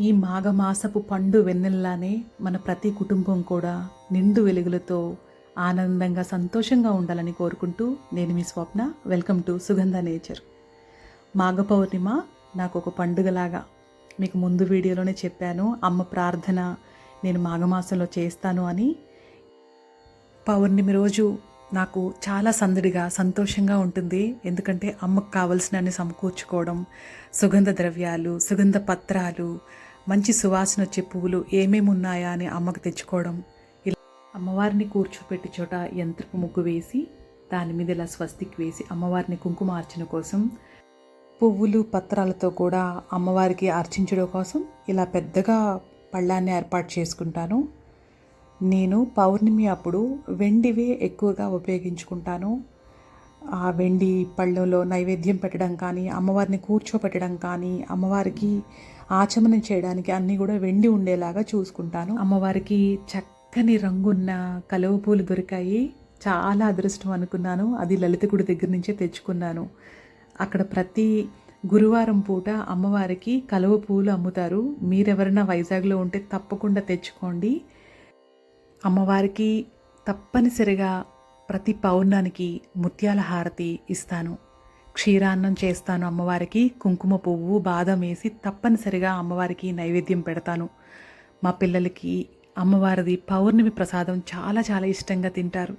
ఈ మాఘమాసపు పండు వెన్నెల్లానే మన ప్రతి కుటుంబం కూడా నిండు వెలుగులతో ఆనందంగా సంతోషంగా ఉండాలని కోరుకుంటూ నేను మీ Swapna. Welcome to Sugandha nature Magha Pournami నాకు ఒక పండుగలాగా. మీకు ముందు వీడియోలోనే చెప్పాను అమ్మ ప్రార్థన నేను మాఘమాసంలో చేస్తాను అని. పౌర్ణమి రోజు నాకు చాలా సందడిగా సంతోషంగా ఉంటుంది. ఎందుకంటే అమ్మకు కావలసినన్ని సమకూర్చుకోవడం సుగంధ ద్రవ్యాలు సుగంధ పత్రాలు మంచి సువాసన వచ్చే పువ్వులు ఏమేమి ఉన్నాయా అని అమ్మకు తెచ్చుకోవడం. ఇలా అమ్మవారిని కూర్చోపెట్టి చోట యంత్రపు ముగ్గు వేసి దాని మీద ఇలా స్వస్తికి వేసి అమ్మవారిని కుంకుమ అర్చన కోసం పువ్వులు పత్రాలతో కూడా అమ్మవారికి అర్చించడం కోసం ఇలా పెద్దగా పళ్ళాన్ని ఏర్పాటు చేసుకుంటాను. నేను పౌర్ణమి అప్పుడు వెండివే ఎక్కువగా ఉపయోగించుకుంటాను. ఆ వెండి పళ్ళలో నైవేద్యం పెట్టడం కానీ అమ్మవారిని కూర్చోపెట్టడం కానీ అమ్మవారికి ఆచమనం చేయడానికి అన్నీ కూడా వెండి ఉండేలాగా చూసుకుంటాను. అమ్మవారికి చక్కని రంగున్న కలువ పూలు దొరికాయి. చాలా అదృష్టం అనుకున్నాను. అది లలిత గుడి దగ్గర నుంచే తెచ్చుకున్నాను. అక్కడ ప్రతి గురువారం పూట అమ్మవారికి కలువ పూలు అమ్ముతారు. మీరెవరైనా వైజాగ్లో ఉంటే తప్పకుండా తెచ్చుకోండి. అమ్మవారికి తప్పనిసరిగా ప్రతి పౌర్ణానికి ముత్యాల హారతి ఇస్తాను. క్షీరాన్నం చేస్తాను అమ్మవారికి కుంకుమ పువ్వు బాదం వేసి తప్పనిసరిగా అమ్మవారికి నైవేద్యం పెడతాను. మా పిల్లలకి అమ్మవారిది పౌర్ణమి ప్రసాదం చాలా చాలా ఇష్టంగా తింటారు.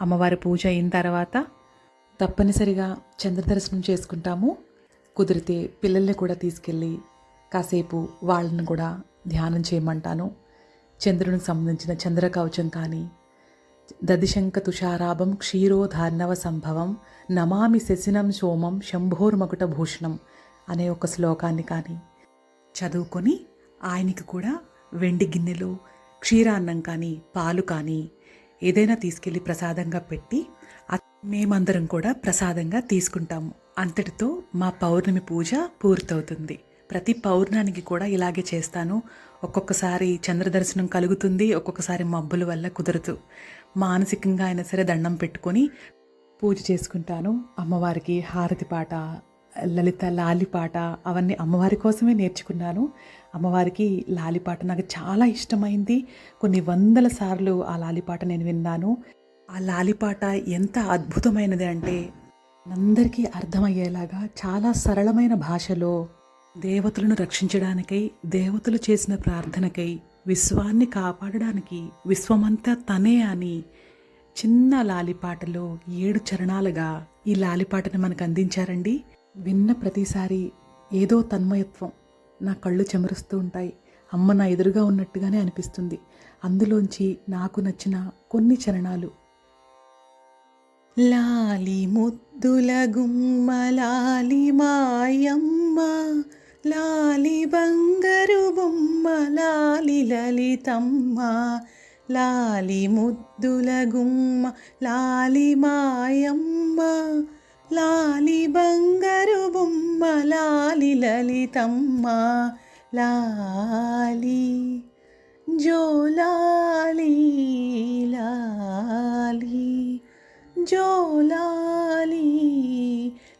అమ్మవారి పూజ అయిన తర్వాత తప్పనిసరిగా చంద్రదర్శనం చేసుకుంటాము. కుదిరితే పిల్లల్ని కూడా తీసుకెళ్ళి కాసేపు వాళ్ళని కూడా ధ్యానం చేయమంటాను. చంద్రునికి సంబంధించిన చంద్రకవచం కానీ దదిశంక తుషారాభం క్షీరోధార్ణవ సంభవం నమామి శశినం సోమం శంభోర్మకుట భూషణం అనే ఒక శ్లోకాన్ని కానీ చదువుకొని ఆయనకి కూడా వెండి గిన్నెలో క్షీరాన్నం కానీ పాలు కానీ ఏదైనా తీసుకెళ్ళి ప్రసాదంగా పెట్టి మేమందరం కూడా ప్రసాదంగా తీసుకుంటాము. అంతటితో మా పౌర్ణమి పూజ పూర్తవుతుంది. ప్రతి పౌర్ణానికి కూడా ఇలాగే చేస్తాను. ఒక్కొక్కసారి చంద్రదర్శనం కలుగుతుంది ఒక్కొక్కసారి మబ్బుల వల్ల కుదరదు. మానసికంగా అయినా సరే దండం పెట్టుకొని పూజ చేసుకుంటాను. అమ్మవారికి హారతి పాట లలిత లాలి పాట అవన్నీ అమ్మవారి కోసమే నేర్చుకున్నాను. అమ్మవారికి లాలి పాట నాకు చాలా ఇష్టమైంది. కొన్ని వందల సార్లు ఆ లాలి పాట నేను విన్నాను. ఆ లాలి పాట ఎంత అద్భుతమైనది అంటే అందరికీ అర్థమయ్యేలాగా చాలా సరళమైన భాషలో దేవతలను రక్షించడానికై దేవతలు చేసిన ప్రార్థనకై విశ్వాన్ని కాపాడడానికి విశ్వమంతా తనే అని చిన్న లాలిపాటలో ఏడు చరణాలుగా ఈ లాలిపాటను మనకు అందించారండి. విన్న ప్రతిసారి ఏదో తన్మయత్వం నా కళ్ళు చెమరుస్తూ ఉంటాయి. అమ్మ నా ఎదురుగా ఉన్నట్టుగానే అనిపిస్తుంది. అందులోంచి నాకు నచ్చిన కొన్ని చరణాలు. లాలి ముద్దుల గుమ్మ లాలి మాయమ్మ లాలి బంగరు బొమ్మ లాలి లలితమ్మ లాలి ముద్దుల గుమ్మ లాలి మాయమ్మ లాలి బంగరు బొమ్మ లాలి లలితమ్మ లాలి జోలాలి లాలి జోలాలి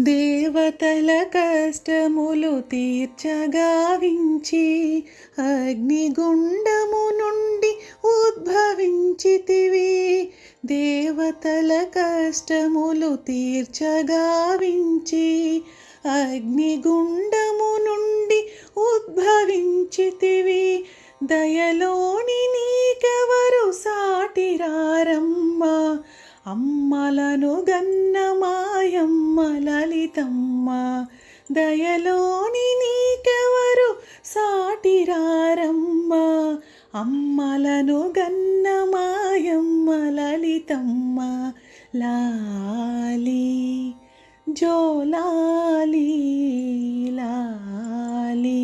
దేవతల కష్టములు తీర్చగావించి అగ్నిగుండము నుండి ఉద్భవించితివి. దేవతల కష్టములు తీర్చగావించి అగ్నిగుండము నుండి ఉద్భవించితివి. దయలోని నీకెవరు సాటిరారమ్మా? అమ్మలను గన్న మాయమ్మ లలితమ్మ దయలోని నీకెవరు సాటిరారమ్మ అమ్మలను గన్న మాయమ్మ లలితమ్మ లాలి జోలాలి లాలి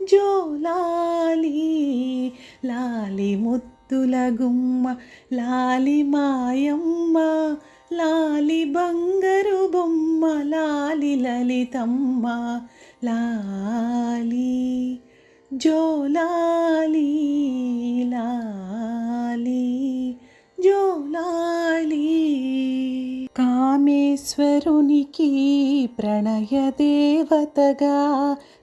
జోలాలి లాలి ముద్దుల గుమ్మ లాలి మాయమ్మ లాలి బంగరు బొమ్మ లాలి లలితమ్మ లాలి జోలాలి లాలి జోలాలి. కామేశ్వరునికి ప్రణయ దేవతగా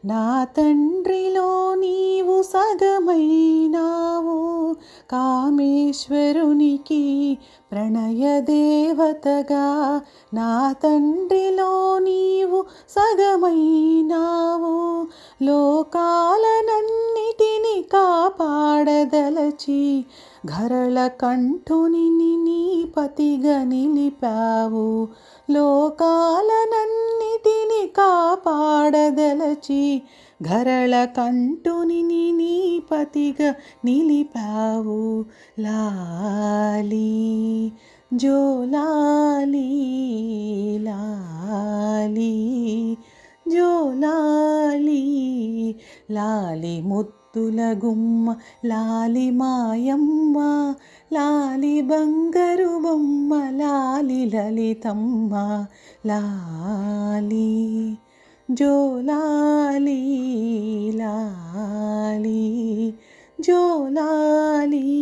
నా తండ్రిలో నీవు సగమైనావు. కామేశ్వరునికి ప్రణయ దేవతగా నా తండ్రిలో నీవు సగమైనావు. లోకాలనన్నిటిని కాపాడదలచి ఘరళ కంఠుని నీ పతిగా నిలిపావు. లోకాలనన్నిటిని కాపాడదలచి ఘరళ కంఠుని నీ పతిగా నిలిపావు. లాలి జోలాలి లాలి జోలాలి లాలి ముత్తుల గుమ్మ లాలి మాయమ్మ లాలి బంగారు బొమ్మ లాలి లలితమ్మ లాలి జోలాలి లాలి జోలాలి.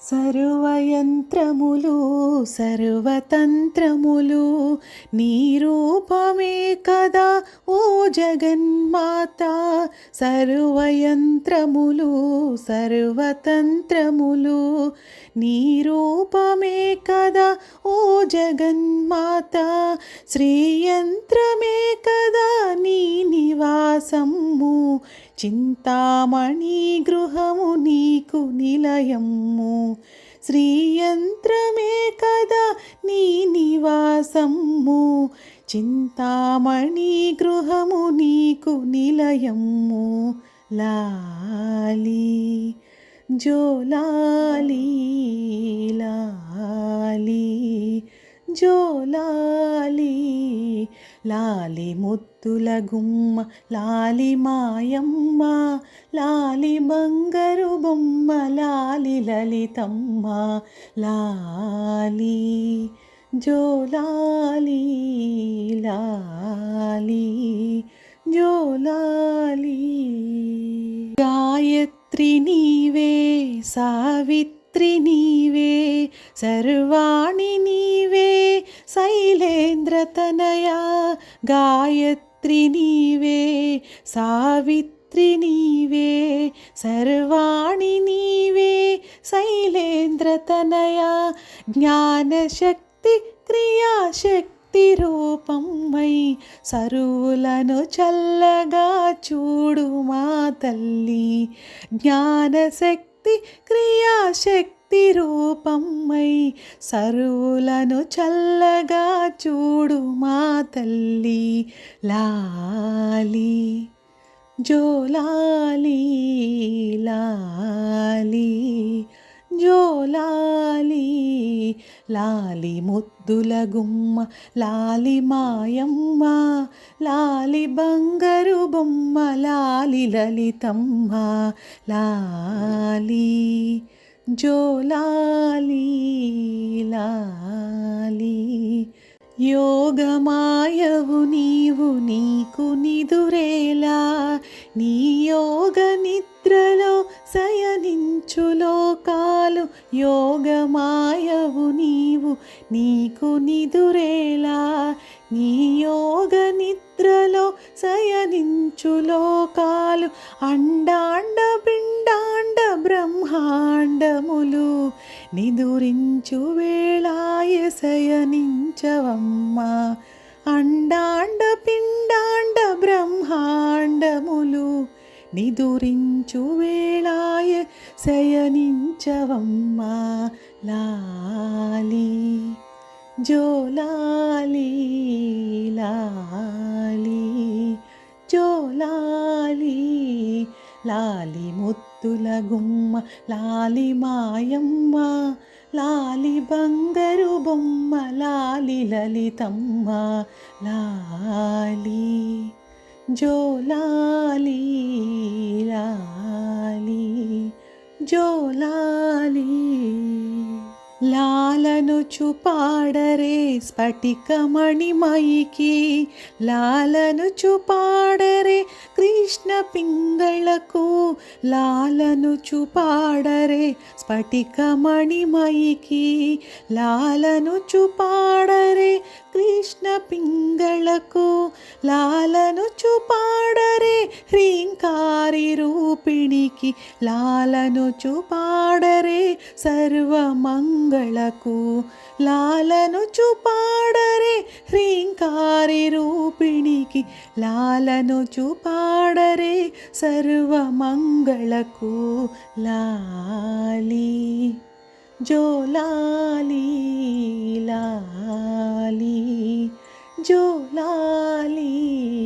సర్వయంత్రములు సర్వతంత్రములు నీ రూపమే కదా ఓ జగన్మాత. సర్వయంత్రములు సర్వతంత్రములు నీ రూపమే కదా ఓ జగన్మాత. శ్రీయంత్రమే కదా నీ నివాసము చింతామణి గృహము నీకు నిలయము. శ్రీయంత్రమే కదా నీ నివాసము. చింతామణి గృహము నీకు నిలయము. లాలి జోలాలి లాలి జోలాలి లాలి ముత్తుల గుమ్మ లాలి మాయమ్మ లాలి బంగారు బొమ్మ లాలి లలితమ్మ లాలి జోలాలి లాలి జోలాలి గాయత్రి నీవే సావిత్రి నీ గాయత్రి నీవే సావిత్రి నీవే సర్వాణి నీవే శైలేంద్రతనయ జ్ఞానశక్తి క్రియాశక్తి రూపమై సరువులను చల్లగా చూడు మా తల్లి. జ్ఞానశక్తి క్రియాశక్తి రూపమై సరువులను చల్లగా చూడు మా తల్లి లాలి. జోలాలి లాలి జోలాలి లాలి ముద్దుల గుమ్మ లాలి మాయమ్మ లాలి బంగారు బొమ్మ లాలి లలితమ్మ లాలి. జోలాలి లాలి యోగమాయవు నీవు నీకు నిదురేలా. నీ యోగ నిద్రలో శయనించు లోకాలు. యోగమాయవు నీవు నీకు నిదురేలా. నీ యోగ నిద్రలో శయనించు లోకాలు. అండాండ నిదురించు వేళాయ శయనించవమ్మా లాలి జోలాలి లాలి జోలాలి లాలి ముత్తుల గుమ్మ లాలి మాయమ్మ లాలి బంగరు బొమ్మ లాలి లలితమ్మ లాలి. జోలాలి లాలి జోలాలి లాలను చూపాడరే స్ఫటికమణిమయికి లాలను చూపాడరే కృష్ణ పింగళకు. లాలను చూపాడరే స్ఫటికమణిమయికి లాలను చూపాడరే కృష్ణ పింగళకు. లాలను చూపాడరే హ్రీంకారి రూపిణికి. లాలను చూపాడరే సర్వమంగళకు లాలను చూపాడరే హ్రీంకారి రూపిణికి లాలను చూపాడరే సర్వమంగళకు లాలి. జోలాలి లాలి జోలాలి